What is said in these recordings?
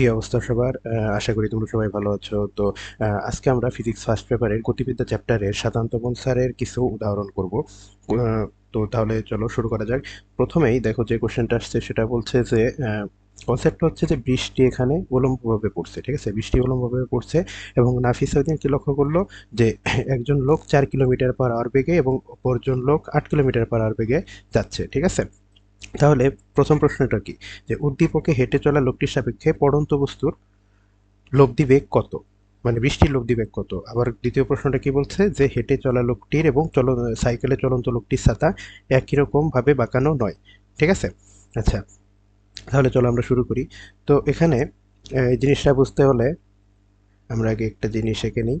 কি অবস্থা সবার? আশা করি তোমরা সবাই ভালো আছো। তো আজকে আমরা ফিজিক্স ফার্স্ট পেপারের গতিবিদ্যা চ্যাপ্টারের সাধারণত স্যারের কিছু উদাহরণ করব। তো তাহলে চলো শুরু করা যাক। প্রথমেই দেখো যে কোশ্চেনটা আসছে, সেটা বলছে যে কনসেপ্ট হচ্ছে যে বৃষ্টি এখানে উলম্বভাবে পড়ছে, ঠিক আছে? বৃষ্টি উলম্বভাবে পড়ছে এবং নাফিস ওইদিন কি লক্ষ্য করল? যে একজন লোক চার কিলোমিটার পার আওয়ার বেগে এবং অপরজন লোক আট কিলোমিটার পার আওয়ার বেগে যাচ্ছে, ঠিক আছে? তাহলে প্রথম প্রশ্নটা কি? যে উদ্দীপকে হেঁটে চলা লোকটির সাপেক্ষে পড়ন্ত বস্তুর লব্ধি বেগ কত? মানে বৃষ্টির লব্ধি বেগ কত? আবার দ্বিতীয় প্রশ্নটা কি বলছে? যে হেঁটে চলা লোকটির এবং চল, সাইকেলে চলন্ত লোকটির ছাতা একই রকমভাবে বাঁকানো নয়। ঠিক আছে? আচ্ছা তাহলে চলো আমরা শুরু করি। তো এখানে এই জিনিসটা বুঝতে হলে আমরা আগে একটা জিনিস এঁকে নিই।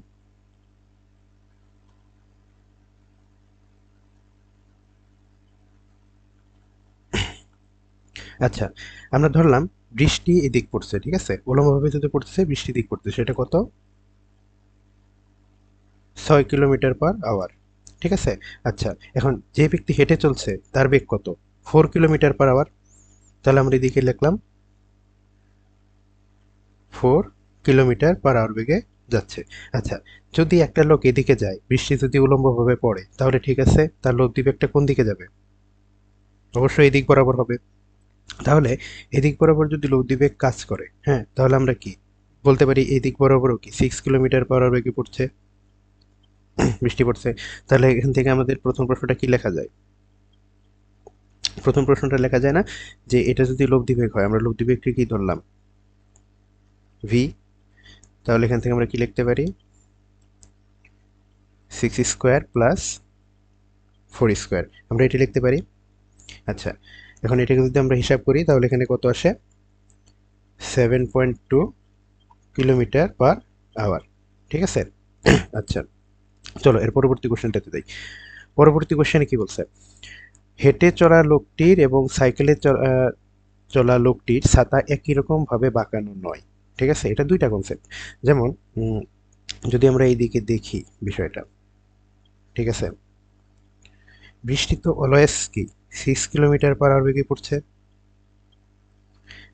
আচ্ছা আমরা ধরলাম বৃষ্টি এদিক পড়ছে, ঠিক আছে? উলম্বভাবে যদি পড়তেছে বৃষ্টি দিক পড়তেছে, সেটা কত? ছয় কিলোমিটার পার আওয়ার, ঠিক আছে? আচ্ছা এখন যে ব্যক্তি হেঁটে চলছে, তার বেগ কত? ফোর কিলোমিটার পার আওয়ার, তাহলে আমরা এদিকে লিখলাম ফোর কিলোমিটার পার আওয়ার বেগে যাচ্ছে। আচ্ছা যদি একটা লোক এদিকে যায়, বৃষ্টি যদি উলম্বভাবে পড়ে, তাহলে ঠিক আছে, তার লব্ধি বেগটা কোন দিকে যাবে? অবশ্যই এদিক বরাবর হবে। তাহলে এদিক বরাবর যদি লৌদ্বীপেগ কাজ করে হ্যাঁ তাহলে আমরা কি বলতে পারি এদিক বরাবরও কি সিক্স কিলোমিটার পার আওয়ার বেগে পড়ছে? বৃষ্টি পড়ছে। তাহলে এখান থেকে আমাদের প্রথম প্রশ্নটা কি লেখা যায়? প্রথম প্রশ্নটা লেখা যায় না যে এটা যদি লব্ধিবেগ হয়, আমরা লব্ধিবেগকে কি ধরলাম? ভি তাহলে এখান থেকে আমরা কি লিখতে পারি? Six square plus four square আমরা এটি লিখতে পারি? আচ্ছা। এখন এটাকে যদি আমরা হিসাব করি, তাহলে এখানে কত আসে? Seven point two kilometre per hour ঠিক আছে? আচ্ছা। চলো, এর পরবর্তী কোশ্চেনটাতে যাই। পরবর্তী কোশ্চেনে কি বলছে? হেঁটে চলা লোকটির এবং সাইকেলে চলা লোকটির ছাতা একই রকমভাবে বাঁকানো নয়। ঠিক আছে? এটা দুইটা কনসেপ্ট যেমন যদি আমরা এই দিকে দেখি বিষয়টা। ঠিক আছে? বৃষ্টি তো অলওয়েজ কি? সিক্স কিলোমিটার পার আওয়ার বেগে পড়ছে।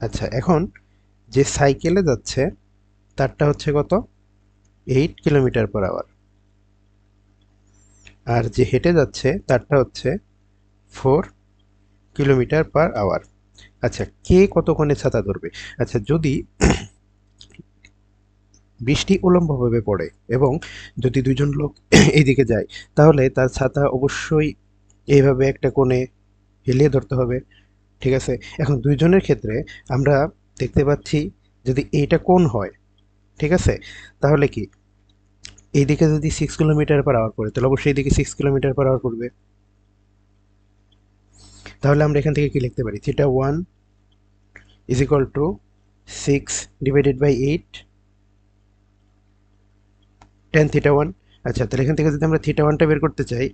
আচ্ছা এখন যে সাইকেলে যাচ্ছে, তারটা হচ্ছে কত? এইট কিলোমিটার পার আওয়ার আর যে হেঁটে যাচ্ছে, তারটা হচ্ছে ফোর কিলোমিটার পার আওয়ার আচ্ছা কে কতক্ষণে ছাতা ধরবে? আচ্ছা যদি বৃষ্টি উলম্বভাবে পড়ে এবং যদি দুজন লোক এইদিকে যায়, তাহলে তার ছাতা অবশ্যই এইভাবে একটা কোণে হেলিয়ে ধরতে হবে, ঠিক আছে? এখন দুইজনের ক্ষেত্রে আমরা দেখতে পাচ্ছি যদি এইটা কোন হয়, ঠিক আছে? তাহলে কি? এইদিকে যদি সিক্স কিলোমিটার পার আওয়ার পড়ে তাহলে অবশ্যই এইদিকে সিক্স কিলোমিটার পার আওয়ার পড়বে তাহলে আমরা এখান থেকে কি লিখতে পারি? Theta one is equal to six divided by eight tan theta one আচ্ছা তাহলে এখান থেকে যদি আমরা থিটা ওয়ানটা বের করতে চাই,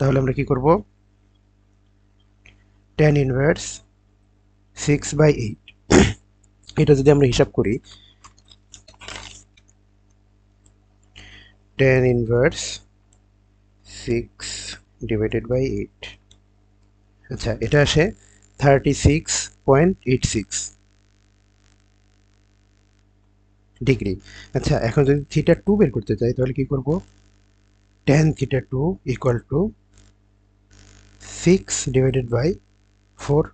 তাহলে আমরা কি করব? Tan inverse six by eight এটা যদি আমরা হিসাব করি tan inverse six divided by eight আচ্ছা এটা আসে thirty six point eight six degree আচ্ছা এখন যদি থিটা টু বের করতে চাই, তাহলে কি করব? Tan theta two equal to six divided by four.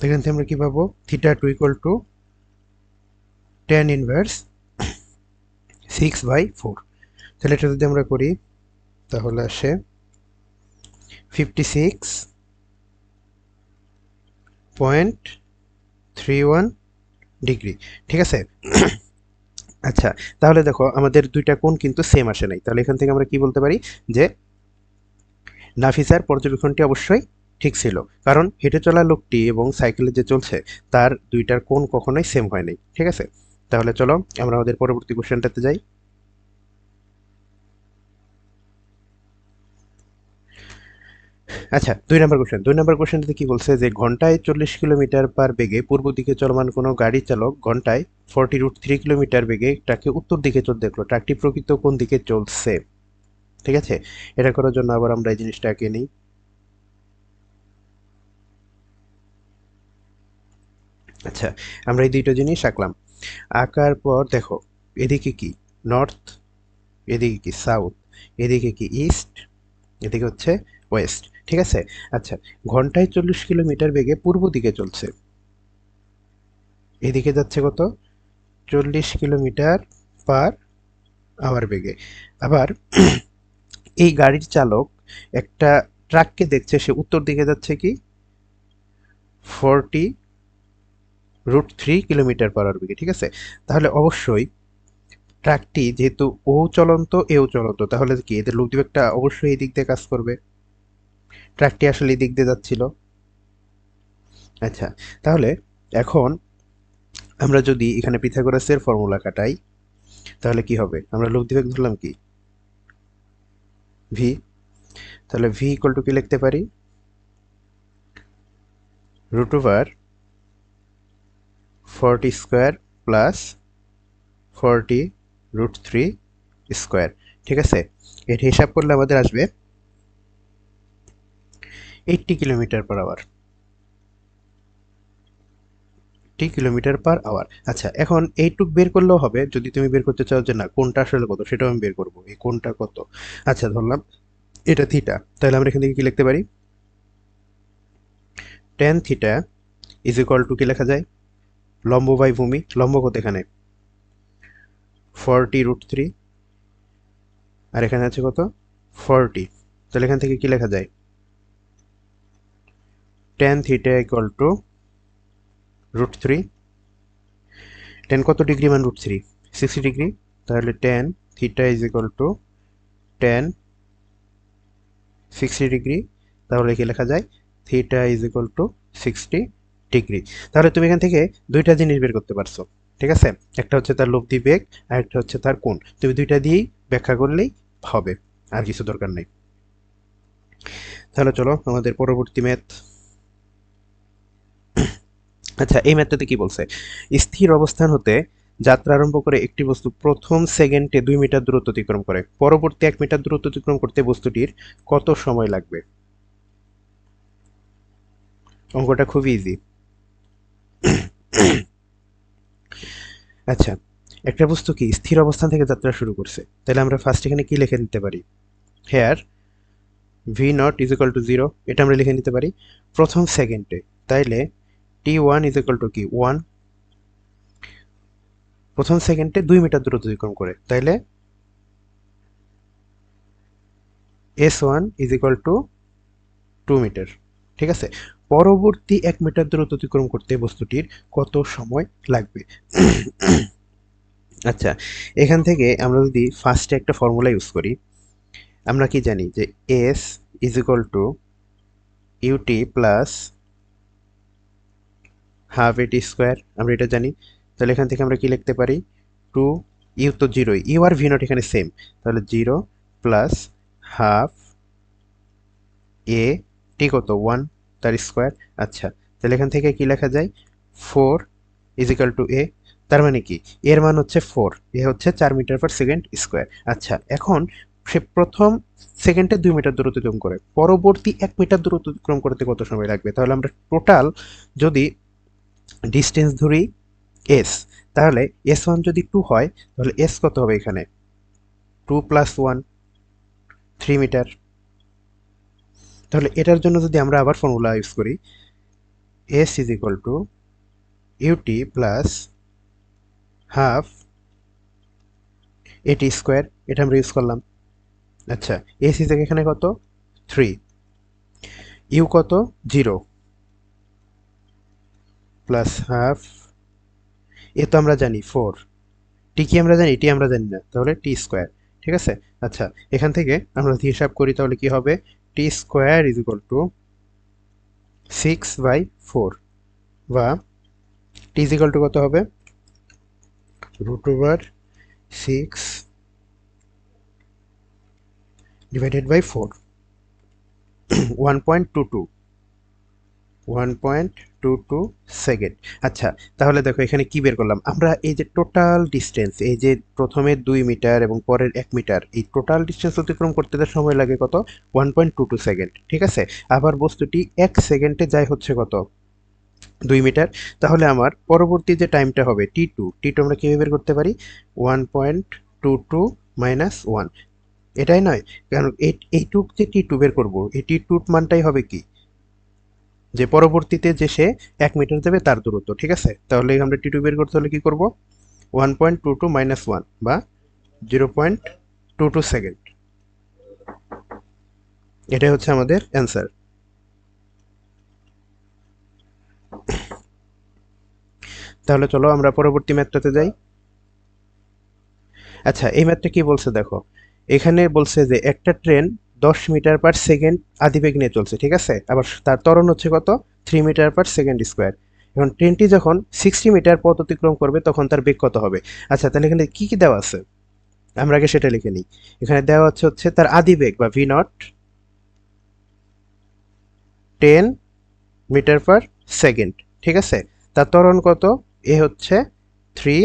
এখান থেকে আমরা কি পাবো? Theta two equal to tan inverse six by four তাহলে এটা যদি আমরা করি, তাহলে আসে fifty six point three one degree ঠিক আছে? আচ্ছা তাহলে দেখো, আমাদের দুইটা কোণ কিন্তু সেম আসে নাই। তাহলে এখান থেকে আমরা কি বলতে পারি? যে নাফিসার পর্যবেক্ষণটি অবশ্যই ঠিক ছিল। কারণ হেঁটে চলা লোকটি এবং সাইকেলে যে চলছে, তার দুইটার কোণ কখনোই সেম হয় নাই, ঠিক আছে? তাহলে চলো, আমরা আমাদের পরবর্তী কোশ্চেনটাতে যাই। আচ্ছা দুই নম্বর কোশ্চেন দুই নম্বর কোশ্চেনটাতে কি বলছে যে, ঘন্টায় চল্লিশ কিলোমিটার পার বেগে পূর্ব দিকে চলমান কোনো গাড়ি চালক ঘন্টায় ফর্টি রুট থ্রি কিলোমিটার বেগে ট্রাককে উত্তর দিকে চলতে দেখল। ট্রাকটি প্রকৃত কোন দিকে চলছে? ঠিক আছে? এটা করার জন্য আবার আমরা এই জিনিসটাকে নিই। আচ্ছা আমরা এই দুইটা জিনিস আঁকলাম। আঁকার পর দেখো, এদিকে কি? নর্থ এদিকে কি? সাউথ এদিকে কি? ইস্ট এদিকে হচ্ছে ওয়েস্ট ঠিক আছে? আচ্ছা ঘন্টায় চল্লিশ কিলোমিটার বেগে পূর্ব দিকে চলছে। এদিকে যাচ্ছে কত? চল্লিশ কিলোমিটার পার আওয়ার বেগে। আবার এই গাড়ির চালক একটা ট্রাককে দেখছে, সে উত্তর দিকে যাচ্ছে কি? Forty root three kilometre per hour বেগে ঠিক আছে? তাহলে অবশ্যই ট্রাকটি যেহেতু ও চলন্ত এও চলন্ত, তাহলে কি এদের লোকদিবেগটা অবশ্যই এই দিক দিয়ে কাজ করবে? ট্রাকটি আসলে এই দিক দিয়ে যাচ্ছিল। আচ্ছা তাহলে এখন আমরা যদি এখানে পিথাগোরাসের ফর্মুলা কাটাই, তাহলে কি হবে? আমরা লোকদিবেগ ধরলাম কি? ভি তাহলে ভি ইকুয়াল টু কি লিখতে পারি? Root over forty square plus forty root three square. ঠিক আছে? এটি হিসাব করলে আমাদের আসবে এইটটি কিলোমিটার পার আওয়ার টি কিলোমিটার পার আওয়ার আচ্ছা এখন এইটুক বের করলেও হবে, যদি তুমি বের করতে চাও যে না, কোনটা আসলে কত, সেটাও আমি বের করব, এই কোনটা কত। আচ্ছা ধরলাম এটা থিটা তাহলে আমরা এখান থেকে কি লিখতে পারি? Tan theta is equal to কি লেখা যায়? লম্ব বাই ভূমি লম্ব কত এখানে। ফর্টি রুট থ্রি আর এখানে আছে কত? ফর্টি তাহলে এখান থেকে কি লেখা যায়? Tan theta equal to root three tan কত ডিগ্রি মান রুট থ্রি সিক্সটি ডিগ্রি তাহলে tan theta is equal to tan sixty degree তাহলে কি লেখা যায়? Theta is equal to sixty degree. তাহলে তুমি এখান থেকে দুইটা জিনিস বের করতে পারছ। ঠিক আছে? একটা হচ্ছে তার লব্ধি বেগ আর একটা হচ্ছে তার কোণ। তুমি দুইটা দিয়েই ব্যাখ্যা করলেই হবে, আর কিছু দরকার নেই। তাহলে চলো আমাদের পরবর্তী ম্যাথ। আচ্ছা এই ম্যাথটাতে কি বলছে? স্থির অবস্থান হতে যাত্রা আরম্ভ করে একটি বস্তু প্রথম সেকেন্ডে দুই মিটার দূরত্ব অতিক্রম করে। পরবর্তী এক মিটার দূরত্ব অতিক্রম করতে বস্তুটির কত সময় লাগবে? অঙ্কটা খুব ইজি আচ্ছা একটা বস্তু কি? স্থির অবস্থান থেকে যাত্রা শুরু করছে। তাহলে আমরা ফার্স্ট এখানে কি লিখে নিতে পারি? Here v naught is equal to zero এটা আমরা লিখে নিতে পারি। প্রথম সেকেন্ডে তাইলে t one is equal to কি? ওয়ান প্রথম সেকেন্ডে দুই মিটার দূরত্ব অতিক্রম করে। তাইলে s one is equal to two metre ঠিক আছে? পরবর্তী এক মিটার দূরত্ব অতিক্রম করতে বস্তুটির কত সময় লাগবে? আচ্ছা এখান থেকে আমরা যদি ফার্স্টে একটা ফর্মুলা ইউজ করি, আমরা কি জানি যে s is equal to u t plus half a t square আমরা এটা জানি। তাহলে এখান থেকে আমরা কি লিখতে পারি? টু ইউ তো জিরো ইউ আর ভি নট এখানে সেম তাহলে zero plus half a t কত? ওয়ান তার স্কোয়ার আচ্ছা তাহলে এখান থেকে কি লেখা যায়? ফোর ইজিক্যাল টু এ তার মানে কি? এর মান হচ্ছে ফোর এ হচ্ছে চার মিটার পার সেকেন্ড স্কোয়ার আচ্ছা এখন সে প্রথম সেকেন্ডে দুই মিটার দূরত্ব অতিক্রম করে, পরবর্তী এক মিটার দূরত্ব অতিক্রম করতে কত সময় লাগবে? তাহলে আমরা টোটাল যদি ডিস্টেন্স ধরি এস তাহলে এস ওয়ান যদি টু হয়, তাহলে এস কত হবে এখানে? Two plus one three metre তাহলে এটার জন্য যদি আমরা আবার ফর্মুলা ইউজ করি s is equal to u t plus half a t square এটা আমরা ইউজ করলাম। আচ্ছা এস ইজ এখানে কত? থ্রি ইউ কত? জিরো প্লাস হাফ এ তো আমরা জানি ফোর টি কি আমরা জানি? টি আমরা জানি না। তাহলে টি স্কোয়ার ঠিক আছে? আচ্ছা এখান থেকে আমরা হিসাব করি তাহলে কি হবে? T square is equal to six by four বা টি ইজ ইকুয়াল টু কত হবে? Root over six divided by four one point two two one point two two second আচ্ছা তাহলে দেখো এখানে কি বের করলাম? আমরা এই যে টোটাল ডিস্টেন্স এই যে প্রথমে দুই মিটার এবং পরের এক মিটার এই টোটাল ডিস্টেন্স অতিক্রম করতে তার সময় লাগে কত? One point two two second ঠিক আছে? আবার বস্তুটি এক সেকেন্ডে যায় হচ্ছে কত? দুই মিটার তাহলে আমার পরবর্তী যে টাইমটা হবে টি টু টি টু আমরা কীভাবে বের করতে পারি? One point two two minus one এটাই নয়, কারণ এই, এইটুক যে টি টু বের করব, এই টি টুর মানটাই হবে কি? যে পরবর্তীতে যে সে এক মিটার দেবে তার দূরত্ব, ঠিক আছে? তাহলে আমরা টি টু বের করতে হলে কি করব? One point two two minus one বা zero point two two second এটাই হচ্ছে আমাদের অ্যান্সার তাহলে চলো আমরা পরবর্তী ম্যাথটাতে যাই। আচ্ছা এই ম্যাথটা কি বলছে দেখো? এখানে বলছে যে একটা ট্রেন দশ মিটার পার সেকেন্ড আদিবেগ নিয়ে চলছে, ঠিক আছে? আবার তার ত্বরণ হচ্ছে কত? Three metre per second square এখন ট্রেনটি যখন সিক্সটি মিটার পথ অতিক্রম করবে, তখন তার বেগ কত হবে? আচ্ছা তাহলে এখানে কী কি দেওয়া আছে? আমরা আগে সেটা লিখে নিই। এখানে দেওয়া হচ্ছে হচ্ছে তার আদিবেগ বা v naught ten metre per second ঠিক আছে? তার ত্বরণ কত? এ হচ্ছে three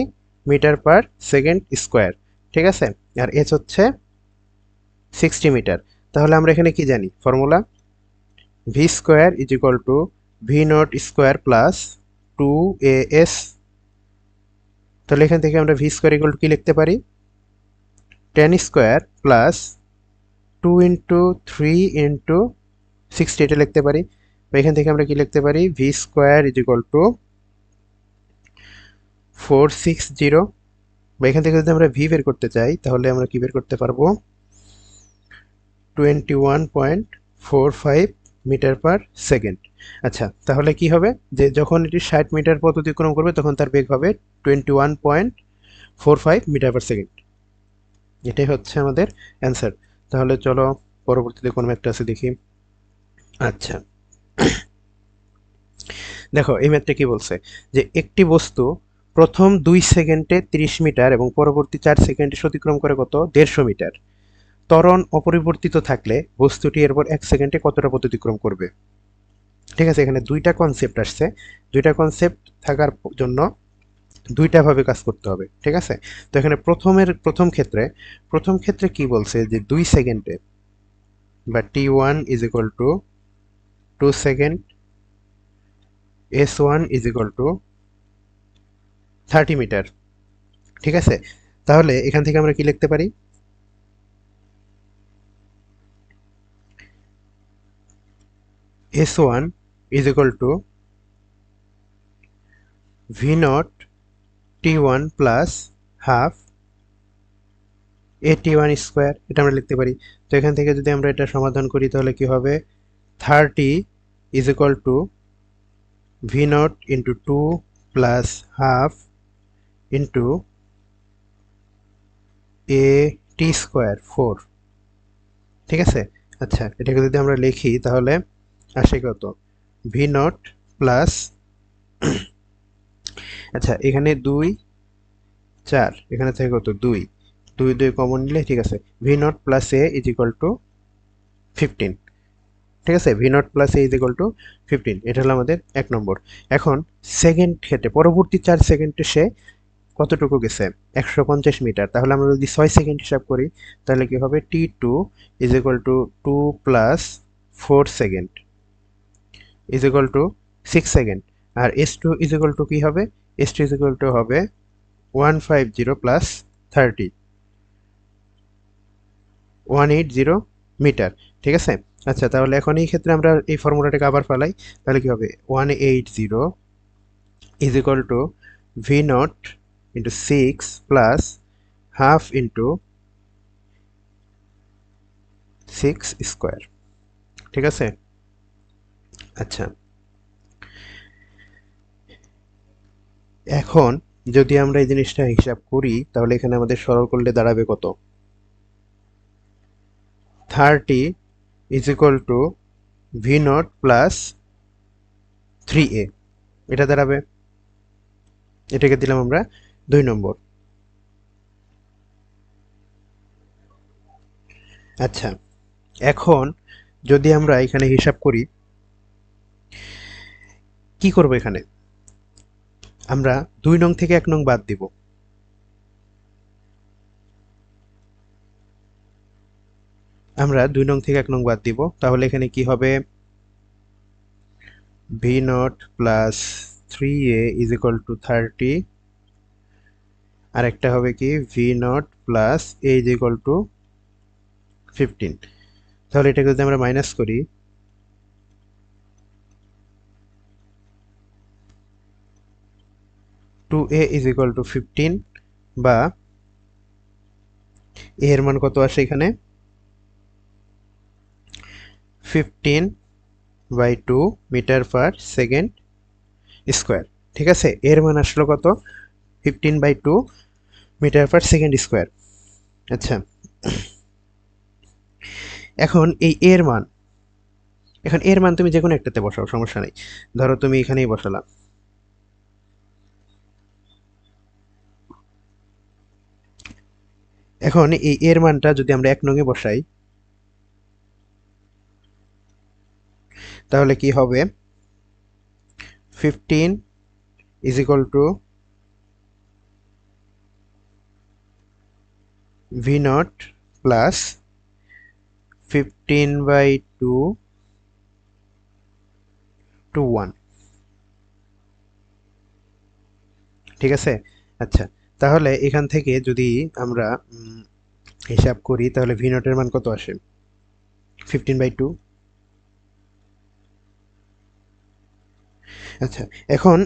metre per second square ঠিক আছে? আর এস হচ্ছে সিক্সটি মিটার তাহলে আমরা এখানে কি জানি? Formula v square is equal to v naught square plus two a s তাহলে এখান থেকে আমরা ভি স্কোয়ার ইকুয়াল টু কি লিখতে পারি? Ten square plus two into three into sixty এটা লিখতে পারি। বা এখান থেকে আমরা কি লিখতে পারি? V square is equal to four six zero বা এখান থেকে যদি আমরা ভি বের করতে চাই, তাহলে আমরা কি বের করতে পারব? Twenty one point four five metre per second আচ্ছা তাহলে কি হবে? যে যখন এটি ষাট মিটার পথ অতিক্রম করবে, তখন তার বেগ হবে twenty one point four five metre per second এটাই হচ্ছে আমাদের অ্যান্সার তাহলে চলো, পরবর্তীতে কোন ম্যাথটা আছে দেখি। আচ্ছা। দেখো, এই ম্যাথটা কি বলছে? যে একটি বস্তু প্রথম দুই সেকেন্ডে তিরিশ মিটার এবং পরবর্তী চার সেকেন্ডে অতিক্রম করে কত? দেড়শো মিটার ত্বরণ অপরিবর্তিত থাকলে বস্তুটি এরপর এক সেকেন্ডে কতটা পথ অতিক্রম করবে? ঠিক আছে, এখানে দুইটা কনসেপ্ট আসছে। দুইটা কনসেপ্ট থাকার জন্য দুইটাভাবে কাজ করতে হবে, ঠিক আছে? তো এখানে প্রথমের, প্রথম ক্ষেত্রে প্রথম ক্ষেত্রে কি বলছে যে দুই সেকেন্ডে বা t one is equal to two second s one is equal to thirty metre ঠিক আছে? তাহলে এখান থেকে আমরা কি লিখতে পারি? S one is equal to v naught t one plus half a one square এটা আমরা লিখতে পারি। তো এখান থেকে যদি আমরা এটা সমাধান করি, তাহলে কি হবে? Thirty is equal to v nought into two plus half into a t square four ঠিক আছে? আচ্ছা এটাকে যদি আমরা লিখি, তাহলে আসে কত ভি নট প্লাস আচ্ছা এখানে দুই, চার, এখানে থেকে কত? দুই। দুই দুই কমন নিলে ঠিক আছে। V nought plus a is equal to fifteen ঠিক আছে? V nought plus a is equal to fifteen এটা হলো আমাদের এক নম্বর। এখন সেকেন্ড ক্ষেত্রে, পরবর্তী চার সেকেন্ডে সে কতটুকু গেছে? একশো পঞ্চাশ মিটার। তাহলে আমরা যদি ছয় সেকেন্ড হিসাব করি, তাহলে কী হবে? T two is equal to two plus four second is equal to six second R s two is equal to কী হবে? S two is equal to হবে one five zero plus thirty one eight zero metre ঠিক আছে? আচ্ছা তাহলে এখন এই ক্ষেত্রে আমরা এই ফর্মুলাটাকে আবার ফেলাই। তাহলে কি হবে? One eight zero is equal to v nought into six plus half into six square ঠিক আছে? আচ্ছা। এখন যদি আমরা এই জিনিসটা হিসাব করি, তাহলে এখানে আমাদের সরল করলে দাঁড়াবে কত? Thirty is equal to v nought plus three a এটা দাঁড়াবে। এটাকে দিলাম আমরা দুই নম্বর। আচ্ছা এখন যদি আমরা এখানে হিসাব করি কি করব এখানে? আমরা দুই নং থেকে এক নং বাদ দিব। আমরা দুই নং থেকে এক নং বাদ দিব। তাহলে এখানে কি হবে? V nought plus three a is equal to thirty আরেকটা হবে কি? V nought plus a is equal to fifteen তাহলে এটাকে যদি আমরা মাইনাস করি two a is equal to fifteen বা এ এর মান কত আসে এখানে? Fifteen by two metre per second square ঠিক আছে? এর মান আসলো কত? Fifteen by two metre per second square আচ্ছা। এখন এই এর মান, এখন এর মান তুমি যে কোনো একটাতে বসাও, সমস্যা নেই। ধরো তুমি এখানেই বসালা এখন এই এর মানটা যদি আমরা এক নঙে বসাই, তাহলে কি হবে? Fifteen is equal to v nought plus fifteen by two two one ঠিক আছে? আচ্ছা। তাহলে এখান থেকে যদি আমরা হিসাব করি, তাহলে ভি নটের মান কত আসে? ফিফটিন বাই টু আচ্ছা এখন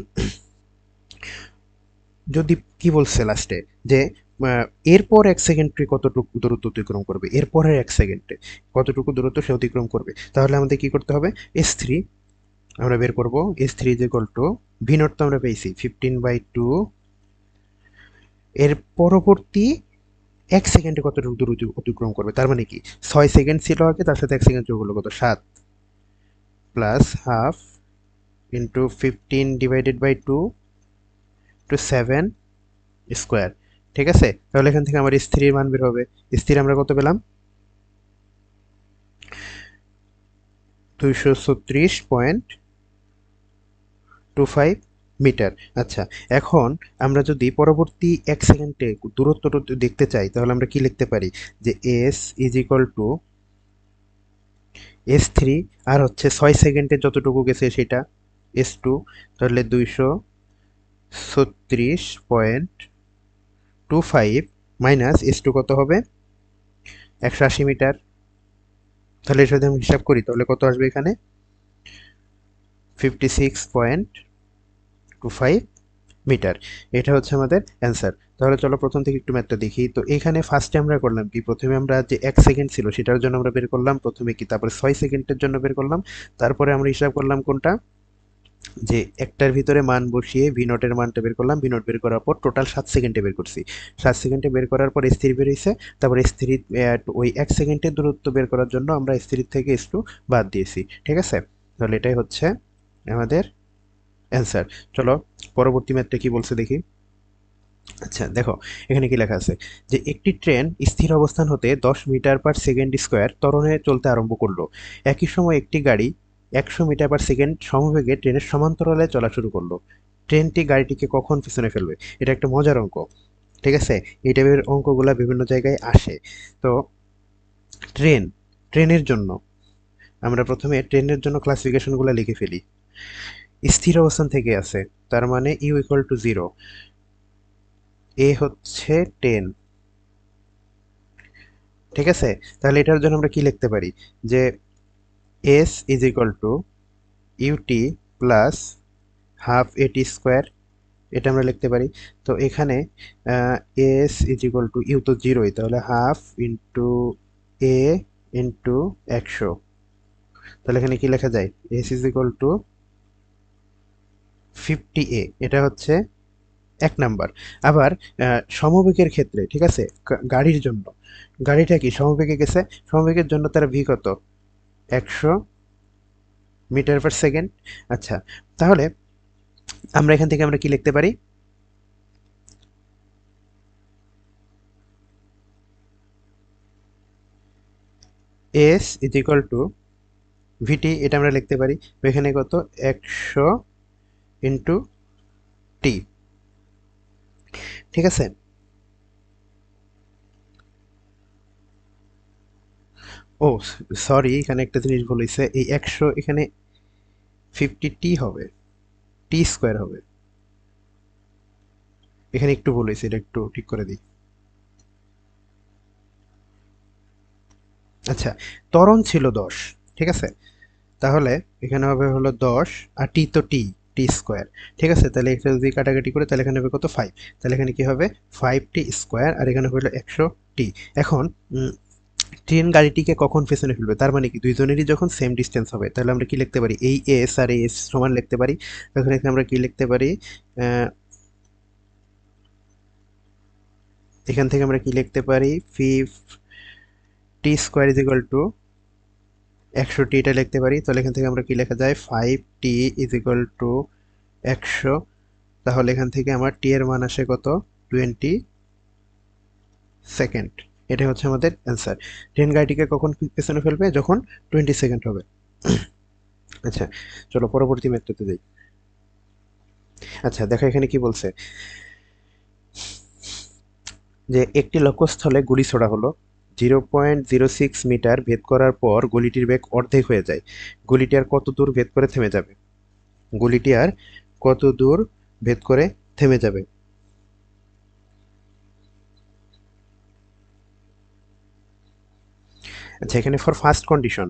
যদি কি বলছে লাস্টে যে এরপর এক সেকেন্ডে কতটুকু দূরত্ব অতিক্রম করবে? এরপরের এক সেকেন্ডে কতটুকু দূরত্ব সে অতিক্রম করবে? তাহলে আমাদের কি করতে হবে? এস থ্রি আমরা বের করব। এস থ্রি যে টু ভি নট তো আমরা পেয়েছি ফিফটিন বাই টু এর পরবর্তী এক সেকেন্ডে কতটুকু দূরত্ব অতিক্রম করবে? তার মানে কি? ছয় সেকেন্ড ছিল আগে, তার সাথে এক সেকেন্ড যোগ হলো কত? সাত plus half into fifteen divided by two two seven square ঠিক আছে? তাহলে এখান থেকে আমার স্ত্রীর মান বের হবে। স্থির আমরা কত পেলাম? দুইশো ছত্রিশ পয়েন্ট টু ফাইভ মিটার আচ্ছা এখন আমরা যদি পরবর্তী এক সেকেন্ডে দূরত্বটা দেখতে চাই, তাহলে আমরা কি লিখতে পারি? যে s is equal to s three আর হচ্ছে ছয় সেকেন্ডে যতটুকু গেছে সেটা এস টু তাহলে দুইশো ছত্রিশ point two five minus s two কত হবে? একশো আশি মিটার। তাহলে যদি আমি হিসাব করি, তাহলে কত আসবে এখানে? Fifty six point two five metre এটা হচ্ছে আমাদের অ্যান্সার তাহলে চলো প্রথম থেকে একটু ম্যাথটা দেখি। তো এখানে ফার্স্টে আমরা করলাম কি? প্রথমে আমরা যে এক সেকেন্ড ছিল সেটার জন্য আমরা বের করলাম। প্রথমে কি? তারপরে ছয় সেকেন্ডের জন্য বের করলাম। তারপরে আমরা হিসাব করলাম কোনটা? যে একটার ভিতরে মান বসিয়ে ভি মানটা বের করলাম। ভি নট বের করার পর টোটাল সাত সেকেন্ডে বের করছি। সাত সেকেন্ডে বের করার পর স্থির বের হয়েছে তারপর স্থির ওই এক সেকেন্ডের দূরত্ব বের করার জন্য আমরা স্থির থেকে একটু বাদ দিয়েছি। ঠিক আছে? তাহলে এটাই হচ্ছে আমাদের অ্যান্সার চলো, পরবর্তী ম্যাথটা কি বলছে দেখি। আচ্ছা দেখো, এখানে কি লেখা আছে? যে একটি ট্রেন স্থির অবস্থান হতে দশ মিটার পার সেকেন্ড স্কোয়ার ত্বরণে চলতে আরম্ভ করল। একই সময় একটি গাড়ি একশো মিটার পার সেকেন্ড সমবেগে ট্রেনের সমান্তরালে চলা শুরু করল। ট্রেনটি গাড়িটিকে কখন পিছনে ফেলবে? এটা একটা মজার অঙ্ক। ঠিক আছে? এই টাইপের অঙ্কগুলো বিভিন্ন জায়গায় আসে। তো ট্রেন ট্রেনের জন্য আমরা প্রথমে ট্রেনের জন্য ক্লাসিফিকেশনগুলো লিখে ফেলি। স্থির অবস্থান থেকে আছে। তার মানে u equal to zero a হচ্ছে টেন ঠিক আছে? তাহলে এটার জন্য আমরা কি লিখতে পারি? যে s is equal to u t plus half a t square এটা আমরা লিখতে পারি। তো এখানে s is equal to u তো জিরোই তাহলে হাফ ইন্টু এ ইন্টু একশো। তাহলে এখানে কি লেখা যায়? S is equal to fifty a এটা হচ্ছে এক নাম্বার। আবার সমবেগের ক্ষেত্রে, ঠিক আছে? গাড়ির জন্য। গাড়িটা কি? সমবেগে গেছে। সমবেগের জন্য তার ভি কত? একশো মিটার পার সেকেন্ড আচ্ছা তাহলে আমরা এখান থেকে আমরা কি লিখতে পারি? S is equal to VT এটা আমরা লিখতে পারি। এখানে কত? একশো ইন্টু টি ঠিক আছে? ও সরি এখানে একটা জিনিস ভুল হয়েছে এই একশো এখানে ফিফটি টি হবে। টি স্কোয়ার হবে। এখানে একটু বলেছি এটা একটু ঠিক করে দিই। আচ্ছা ত্বরণ ছিল দশ। ঠিক আছে? তাহলে এখানে হবে হলো দশ, আর টি তো টি টি স্কোয়ার। ঠিক আছে? তাহলে এটা যদি কাটাকাটি করে, তাহলে এখানে হবে কত? ফাইভ তাহলে এখানে কী হবে? ফাইভ টি স্কোয়ার, আর এখানে হলো একশো টি। এখন ট্রেন গাড়িটিকে কখন পেছনে ফেলবে? তার মানে কি? দুইজনেরই যখন সেম ডিস্টেন্স হবে, তাহলে আমরা কি লিখতে পারি? এই এস আর এস সমান লিখতে পারি। তখন এখানে আমরা কি লিখতে পারি? এখান থেকে আমরা কি লিখতে পারি? Fifty square is equal to একশো টিটা লিখতে পারি, তাহলে এখান থেকে আমরা কি লেখা যায়? Five t is equal to একশো। তাহলে এখান থেকে আমার টি এর মান আসে কত? টোয়েন্টি সেকেন্ড এটা হচ্ছে আমাদের অ্যান্সার ট্রেন গাড়িটিকে কখন পেছনে ফেলবে? যখন টোয়েন্টি সেকেন্ড হবে। আচ্ছা চলো পরবর্তী ম্যাথটাতে যাই। আচ্ছা দেখো এখানে কি বলছে? যে একটি লক্ষ্যস্থলে গুলি ছোড়া হলো। Zero point zero six metre ভেদ করার পর গুলিটির বেগ অর্ধেক হয়ে যায়। গুলিটি আর কত দূর ভেদ করে থেমে যাবে? গুলিটি আর কত দূর ভেদ করে থেমে যাবে? আচ্ছা এখানে ফর ফার্স্ট কন্ডিশন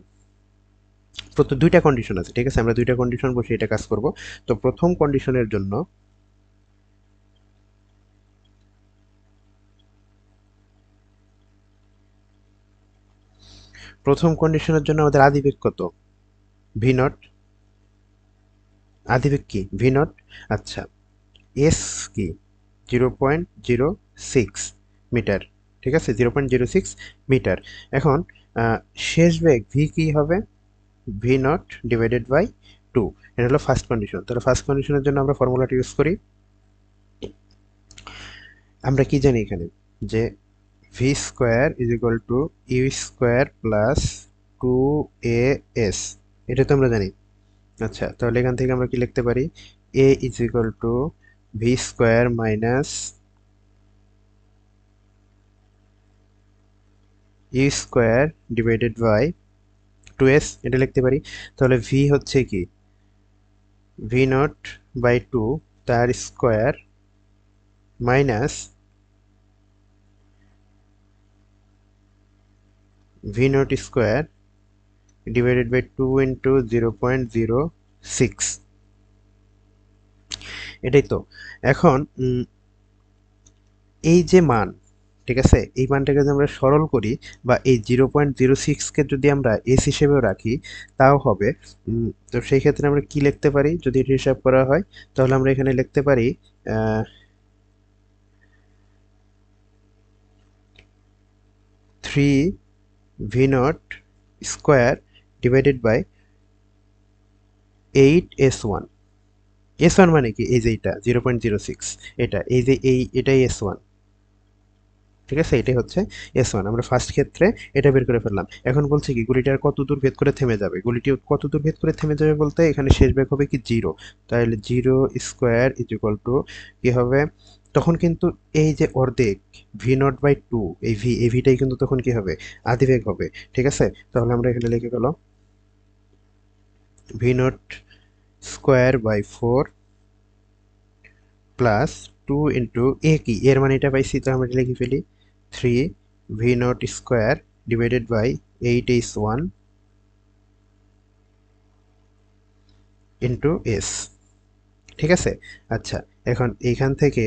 প্রথম দুইটা কন্ডিশন আছে, ঠিক আছে? আমরা দুইটা কন্ডিশন বসে এটা কাজ করব। তো প্রথম কন্ডিশনের জন্য প্রথম কন্ডিশনের জন্য আমাদের আদিবেগ কত? ভি নট আদিবেগ কি? ভি নট আচ্ছা। এস কি? Zero point zero six metre ঠিক আছে? Zero point zero six metre এখন শেষ বেগ ভি কি হবে? V nought divided by two এটা হলো ফার্স্ট কন্ডিশন তাহলে ফার্স্ট কন্ডিশনের জন্য আমরা ফর্মুলাটা ইউজ করি। আমরা কি জানি এখানে? যে is equal to u square plus two a s এটা তো আমরা জানি। আচ্ছা তাহলে এখান থেকে আমরা কি লিখতে পারি? Is equal to v square minus u square divided by two s এটা লিখতে পারি। তাহলে ভি হচ্ছে কি? ভি নট বাই টু তার square minus divided by two into zero point zero six এটাই তো। এখন এই যে মান, ঠিক আছে? এই মানটাকে যদি আমরা সরল করি বা এই জিরো পয়েন্ট জিরো সিক্সকে যদি আমরা এস হিসেবেও রাখি, তাও হবে। তো সেই ক্ষেত্রে আমরা কি লিখতে পারি? যদি এটি হিসাব করা হয়, তাহলে আমরা এখানে লিখতে পারি three square divided by eight s one s one মানে কি? এই যে জিরো সিক্স এটা, এই যে এই, এটাই এস ওয়ান ঠিক আছে? এটাই হচ্ছে এস ওয়ান আমরা ফার্স্ট ক্ষেত্রে এটা বের করে ফেললাম। এখন বলছে কি গুলিটার কত দূর ভেদ করে থেমে যাবে? গুলিটি কত দূর ভেদ করে থেমে যাবে বলতে এখানে শেষ বেগ হবে কি জিরো তাহলে zero square is equal to কী হবে? তখন কিন্তু এই যে অর্ধেক ভি নট বাই টু এই ভি এই ভিটাই কিন্তু তখন কি হবে? আদিবেগ হবে, ঠিক আছে? তাহলে আমরা এখানে লিখে গেল v nought square by four plus two into a কি? এর মানে এটা পাইছি, তো আমরা লিখে ফেলি three v nought square divided by eight is one into s ঠিক আছে? আচ্ছা এখন এইখান থেকে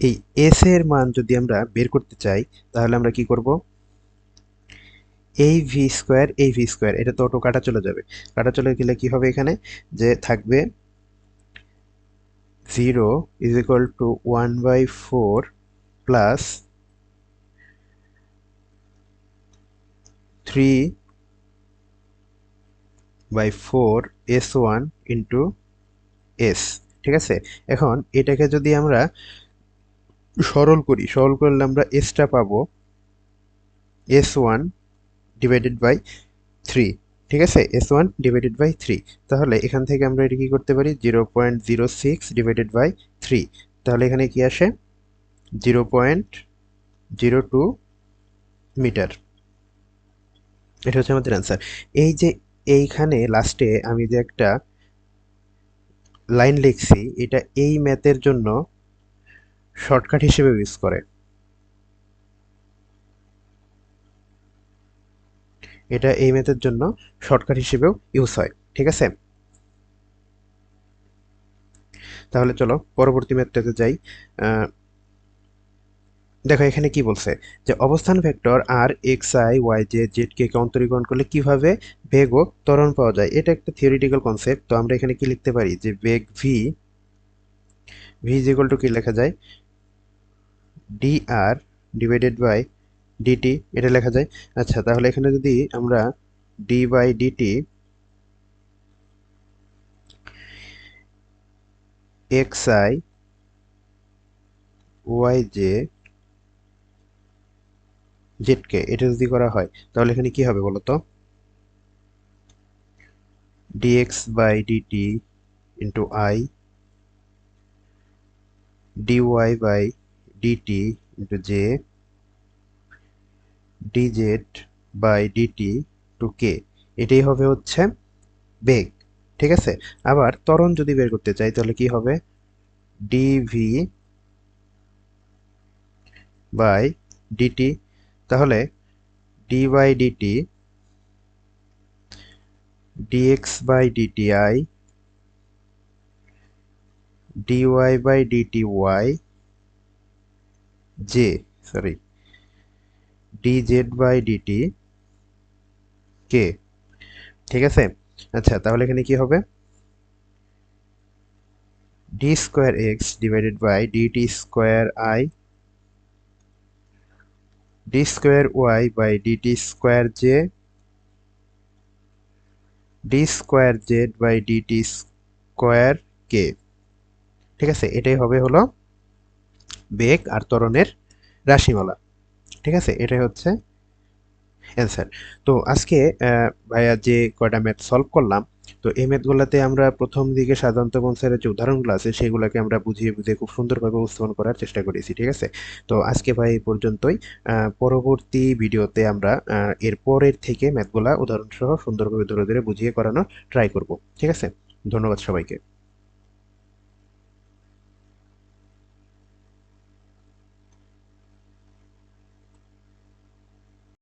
এই এস এর মান যদি আমরা বের করতে চাই, তাহলে আমরা কি করব? এই ভি স্কোয়ার এই ভি স্কোয়ার এটা তো অটো কাটা চলে যাবে। কাটা চলে গেলে কি হবে এখানে? যে থাকবে zero is equal to one by four plus three by four s one into s ঠিক আছে? এখন এটাকে যদি আমরা সরল করি, সরল করলে আমরা এসটা পাবো s one divided by three ঠিক আছে? S one divided by three তাহলে এখান থেকে আমরা এটা কী করতে পারি? Zero point zero six divided by three তাহলে এখানে কি আসে? Zero point zero two metre এটা হচ্ছে আমাদের অ্যান্সার এই যে এইখানে লাস্টে আমি যে একটা লাইন লিখছি, এটা এই ম্যাথের জন্য শর্টকাট হিসেবে ইউজ করে। এটা এই ম্যাথের জন্য শর্টকাট হিসেবেও ইউজ হয়, ঠিক আছে? তাহলে চলো পরবর্তী ম্যাথটাতে যাই। দেখো এখানে কি বলছে যে অবস্থান vector r x i y j z k কে অন্তরীকরণ করলে কীভাবে বেগ ও ত্বরণ পাওয়া যায়? এটা একটা থিওরিটিক্যাল কনসেপ্ট তো আমরা এখানে কি লিখতে পারি? যে বেগ v v is equal to কি লেখা যায়? আর ডিভাইডেড বাই ডিটি এটা লেখা যায়। আচ্ছা তাহলে এখানে যদি আমরা d by dt x i y j জেডকে এটা যদি করা হয়, তাহলে এখানে কি হবে বলো তো dx by dt into i dy by dt into j dz by dt to k এটাই হবে হচ্ছে বেগ, ঠিক আছে? আবার ত্বরণ যদি বের করতে চাই, তাহলে কি হবে? ডিভি বাই ডিটি তাহলে d by dt dx by dt i dy by dt y j sorry dz by dt k ঠিক আছে? আচ্ছা তাহলে এখানে কি হবে? D square x divided by dt square i d square y by dt square j d square z by dt square k ঠিক আছে? এটাই হবে হলো বেগ আর ত্বরণের রাশিমালা। ঠিক আছে? এটাই হচ্ছে অ্যান্সার তো আজকে ভাইয়া যে কয়টা ম্যাথ সলভ করলাম, তো এই ম্যাথগুলোতে আমরা প্রথম দিকে সাধারণত কনসারের যে উদাহরণগুলো আছে, সেগুলোকে আমরা বুঝিয়ে বুঝিয়ে খুব সুন্দরভাবে উপস্থাপন করার চেষ্টা করেছি, ঠিক আছে? তো আজকে ভাই এই পর্যন্তই। পরবর্তী ভিডিওতে আমরা এর পরের থেকে ম্যাথগুলা উদাহরণসহ সুন্দরভাবে ধরে ধরে বুঝিয়ে করানোর ট্রাই করব, ঠিক আছে? ধন্যবাদ সবাইকে।